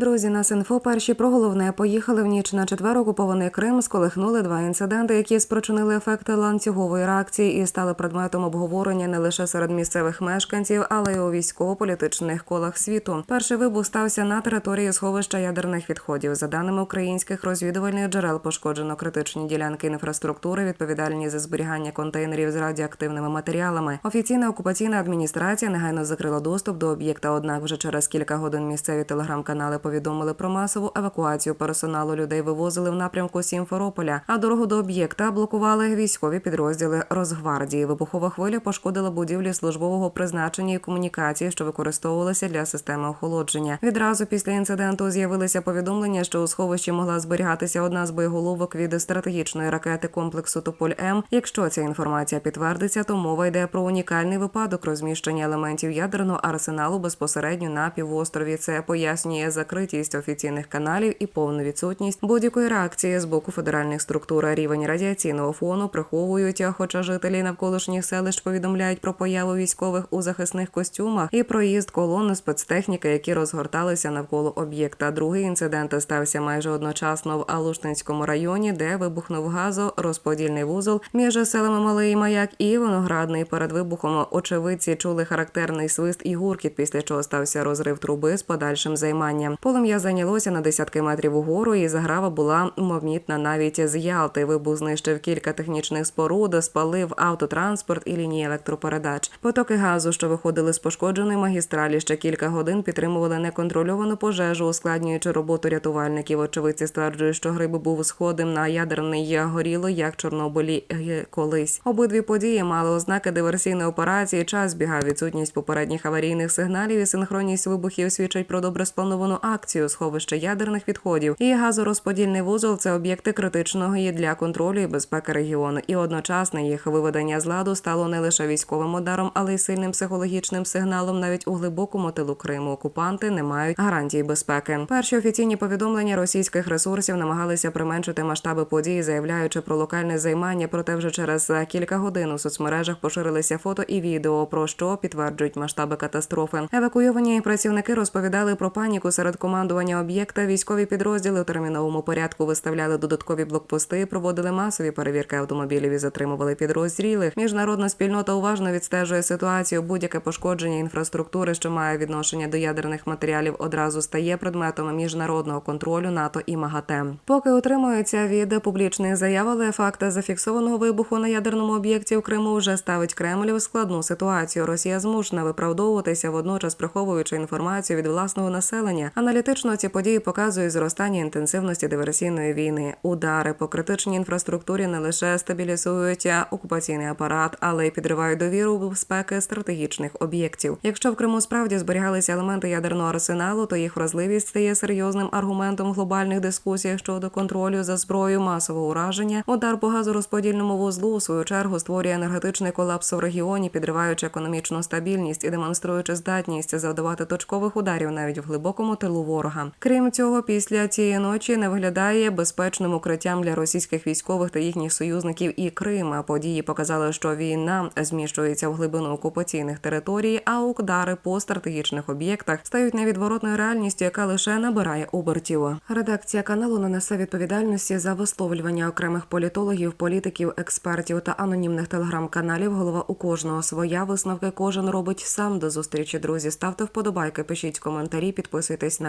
Друзі, нас інфо перші про головне поїхали в ніч на четвер окупований Крим. Сколихнули два інциденти, які спричинили ефекти ланцюгової реакції і стали предметом обговорення не лише серед місцевих мешканців, але й у військово-політичних колах світу. Перший вибух стався на території сховища ядерних відходів. За даними українських розвідувальних джерел, пошкоджено критичні ділянки інфраструктури, відповідальні за зберігання контейнерів з радіоактивними матеріалами. Офіційна окупаційна адміністрація негайно закрила доступ до об'єкта. Однак вже через кілька годин місцеві телеграм-канали повідомили про масову евакуацію персоналу. Людей вивозили в напрямку Сімферополя, а дорогу до об'єкта блокували військові підрозділи Росгвардії. Вибухова хвиля пошкодила будівлі службового призначення і комунікації, що використовувалися для системи охолодження. Відразу після інциденту з'явилися повідомлення, що у сховищі могла зберігатися одна з боєголовок від стратегічної ракети комплексу Тополь М. Якщо ця інформація підтвердиться, то мова йде про унікальний випадок розміщення елементів ядерного арсеналу безпосередньо на півострові. Це пояснює закритість офіційних каналів і повну відсутність будь-якої реакції з боку федеральних структур. Рівень радіаційного фону приховують. Хоча жителі навколишніх селищ повідомляють про появу військових у захисних костюмах і проїзд колони спецтехніки, які розгорталися навколо об'єкта. Другий інцидент стався майже одночасно в Алуштинському районі, де вибухнув газорозподільний вузол між селами Малий Маяк і Виноградний. Перед вибухом очевидці чули характерний свист і гуркіт, після чого стався розрив труби з подальшим займанням. Полум'я зайнялося на десятки метрів угору, і заграва була мовнітна навіть з Ялти. Вибух знищив кілька технічних споруд, спалив автотранспорт і лінії електропередач. Потоки газу, що виходили з пошкодженої магістралі, ще кілька годин підтримували неконтрольовану пожежу, ускладнюючи роботу рятувальників. Очевидці стверджують, що гриб був сходом на ядерний горіло, як Чорнобилі е, колись. Обидві події мали ознаки диверсійної операції. Час бігав відсутність попередніх аварійних сигналів і синхронність вибухів свідчить про добре сплановану акцію сховища ядерних відходів. І газорозподільний вузол це об'єкти критичного і для контролю і безпеки регіону. І одночасне їх виведення з ладу стало не лише військовим ударом, але й сильним психологічним сигналом. Навіть у глибокому тилу Криму окупанти не мають гарантій безпеки. Перші офіційні повідомлення російських ресурсів намагалися применшити масштаби події, заявляючи про локальне займання. Проте вже через кілька годин у соцмережах поширилися фото і відео, про що підтверджують масштаби катастрофи. Евакуйовані працівники розповідали про паніку серед командування об'єкта. Військові підрозділи у терміновому порядку виставляли додаткові блокпости, проводили масові перевірки автомобілів і затримували підрозділих. Міжнародна спільнота уважно відстежує ситуацію. Будь-яке пошкодження інфраструктури, що має відношення до ядерних матеріалів, одразу стає предметом міжнародного контролю НАТО і МАГАТЕ. Поки утримується від публічних заяв, але факт зафіксованого вибуху на ядерному об'єкті в Криму вже ставить Кремль в складну ситуацію. Росія змушена виправдовуватися, водночас приховуючи інформацію від власного населення. Аналітично ці події показують зростання інтенсивності диверсійної війни. Удари по критичній інфраструктурі не лише стабілізують окупаційний апарат, але й підривають довіру безпеки стратегічних об'єктів. Якщо в Криму справді зберігалися елементи ядерного арсеналу, то їх вразливість стає серйозним аргументом в глобальних дискусіях щодо контролю за зброєю масового ураження. Удар по газорозподільному вузлу у свою чергу створює енергетичний колапс у регіоні, підриваючи економічну стабільність і демонструючи здатність завдавати точкових ударів навіть в глибокому тилу ворога. Крім цього, після цієї ночі не виглядає безпечним укриттям для російських військових та їхніх союзників і Крим. Події показали, що війна зміщується в глибину окупаційних територій, а удари по стратегічних об'єктах стають невідворотною реальністю, яка лише набирає обертів. Редакція каналу не несе відповідальності за висловлювання окремих політологів, політиків, експертів та анонімних телеграм-каналів. Голова у кожного своя висновки кожен робить сам. До зустрічі, друзі. Ставте вподобайки, пишіть коментарі, підписуйтесь